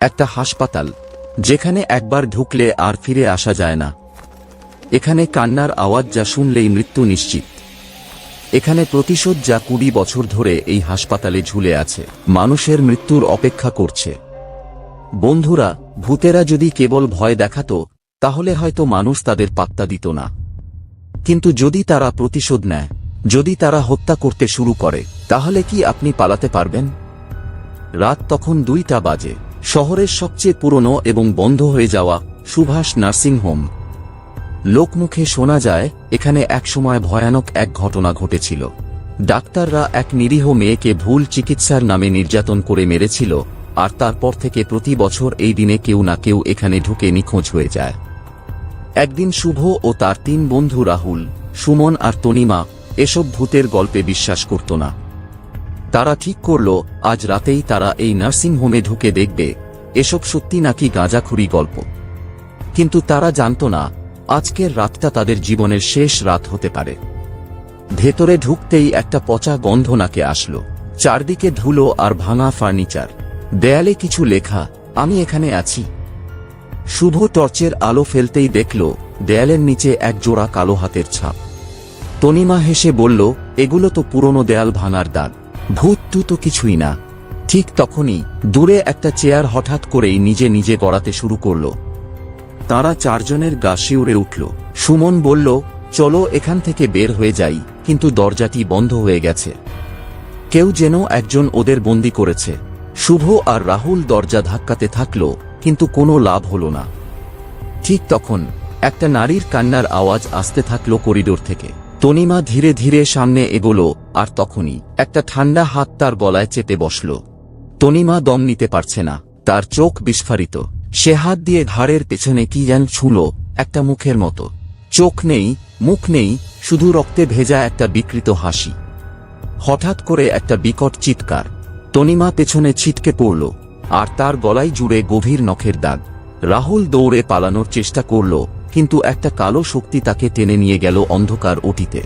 একটা হাসপাতাল, যেখানে একবার ঢুকলে আর ফিরে আসা যায় না। এখানে কান্নার আওয়াজ যা শুনলেই মৃত্যু নিশ্চিত। এখানে প্রতিশোধ যা কুড়ি বছর ধরে এই হাসপাতালে ঝুলে আছে, মানুষের মৃত্যুর অপেক্ষা করছে। বন্ধুরা, ভূতেরা যদি কেবল ভয় দেখাতো, তাহলে হয়তো মানুষ তাদের পাত্তা দিত না। কিন্তু যদি তারা প্রতিশোধ নেয়, যদি তারা হত্যা করতে শুরু করে, তাহলে কি আপনি পালাতে পারবেন? রাত তখন দুইটা বাজে। শহরের সবচেয়ে পুরনো এবং বন্ধ হয়ে যাওয়া সুভাষ নার্সিং হোম। লোকমুখে শোনা যায়, এখানে একসময় ভয়ানক এক ঘটনা ঘটেছিল। ডাক্তাররা এক নিরীহ মেয়েকে ভুল চিকিৎসার নামে নির্যাতন করে মেরেছিল, আর তারপর থেকে প্রতি বছর এই দিনে কেউ না কেউ এখানে ঢুকে নিখোঁজ হয়ে যায়। একদিন শুভ ও তার তিন বন্ধু রাহুল, সুমন আর তনিমা এসব ভূতের গল্পে বিশ্বাস করত না। তারা ঠিক করল, আজ রাতেই তারা এই নার্সিং হোমে ঢুকে দেখবে, এসব সত্যি নাকি গাঁজাখুরি গল্প। কিন্তু তারা জানত না, আজকের রাতটা তাদের জীবনের শেষ রাত হতে পারে। ভেতরে ঢুকতেই একটা পচা গন্ধ নাকে আসলো, চারদিকে ধুলো আর ভাঙা ফার্নিচার। দেয়ালে কিছু লেখা, আমি এখানে আছি। শুভ টর্চের আলো ফেলতেই দেখল, দেয়ালের নিচে এক জোড়া কালো হাতের ছাপ। তনিমা হেসে বলল, এগুলো তো পুরনো দেয়াল ভাঙার দাগ। ভূত তু তো কিছুই না। ঠিক তখনই দূরে একটা চেয়ার হঠাৎ করেই নিজে নিজে গড়াতে শুরু করল। তারা চারজনের গা শিউরে উঠল। সুমন বলল, চলো এখান থেকে বের হয়ে যাই, কিন্তু দরজাটি বন্ধ হয়ে গেছে। কেউ যেন একজন ওদের বন্দি করেছে। শুভ আর রাহুল দরজা ধাক্কাতে থাকল, কিন্তু কোনো লাভ হল না। ঠিক তখন একটা নারীর কান্নার আওয়াজ আসতে থাকল করিডোর থেকে। তনিমা ধীরে ধীরে সামনে এগোলো, আর তখনই একটা ঠান্ডা হাত তার গলায় চেপে বসল। তনিমা দম নিতে পারছে না, তার চোখ বিস্ফারিত। সে হাত দিয়ে ঘাড়ের পেছনে কি যেন ছুঁল, একটা মুখের মতো। চোখ নেই, মুখ নেই, শুধু রক্তে ভেজা একটা বিকৃত হাসি। হঠাৎ করে একটা বিকট চিৎকার। তনিমা পেছনে ছিটকে পড়ল, আর তার গলায় জুড়ে গভীর নখের দাগ। রাহুল দৌড়ে পালানোর চেষ্টা করল কিন্তু একটা কালো শক্তি তাকে টেনে নিয়ে গেল অন্ধকার ওটিতে।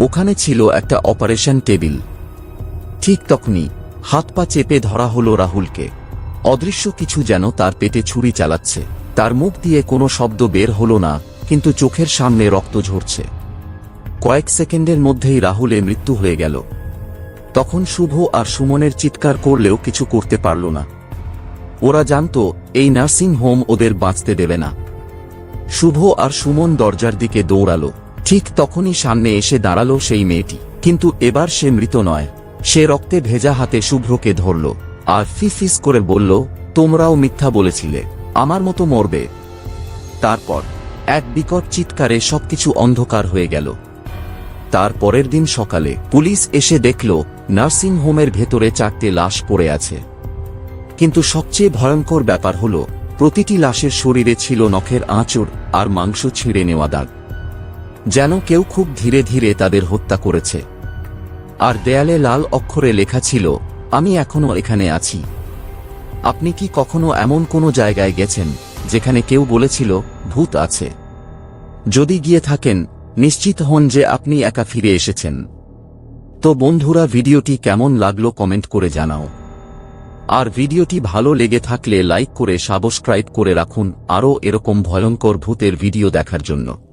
ওখানে ছিল একটা অপারেশন টেবিল। ঠিক তখনই হাত পা চেপে ধরা হলো রাহুলকে। অদৃশ্য কিছু যেন তার পেটে ছুরি চালাচ্ছে। তার মুখ দিয়ে কোনো শব্দ বের হলো না, কিন্তু চোখের সামনে রক্ত ঝরছে। কয়েক সেকেন্ডের মধ্যেই রাহুলে মৃত্যু হয়ে গেল। তখন শুভ আর সুমনের চিৎকার করলেও কিছু করতে পারল না। ওরা জানত, এই নার্সিং হোম ওদের বাঁচতে দেবে না। শুভ আর সুমন দরজার দিকে দৌড়ালো। ঠিক তখনই সামনে এসে দাঁড়াল সেই মেয়েটি। কিন্তু এবার সে মৃত নয়। সে রক্তে ভেজা হাতে শুভ্রকে ধরল। আর ফিস করে বলল, তোমরাও মিথ্যা বলেছিলে। আমার মতো মরবে। তারপর এক বিকট চিৎকারে সবকিছু অন্ধকার হয়ে গেল। তার পরের দিন সকালে পুলিশ এসে দেখল, নার্সিং হোমের ভেতরে চারটে লাশ পড়ে আছে। কিন্তু সবচেয়ে ভয়ঙ্কর ব্যাপার হল প্রতিটি লাশের শরীরে ছিল নখের আঁচড় আর মাংস ছিঁড়ে নেওয়া দাগ। যেন কেউ খুব ধীরে ধীরে তাদের হত্যা করেছে। আর দেয়ালে লাল অক্ষরে লেখা ছিল, আমি এখনও এখানে আছি। আপনি কি কখনো এমন কোনো জায়গায় গেছেন, যেখানে কেউ বলেছিল, ভূত আছে যদি গিয়ে থাকেন, নিশ্চিত হন যে আপনি একা ফিরে এসেছেন। তো বন্ধুরা, ভিডিওটি কেমন লাগল কমেন্ট করে জানাও। আর ভিডিওটি ভালো লেগে থাকলে লাইক করে সাবস্ক্রাইব করে রাখুন। আরও এরকম ভয়ঙ্কর ভূতের ভিডিও দেখার জন্য।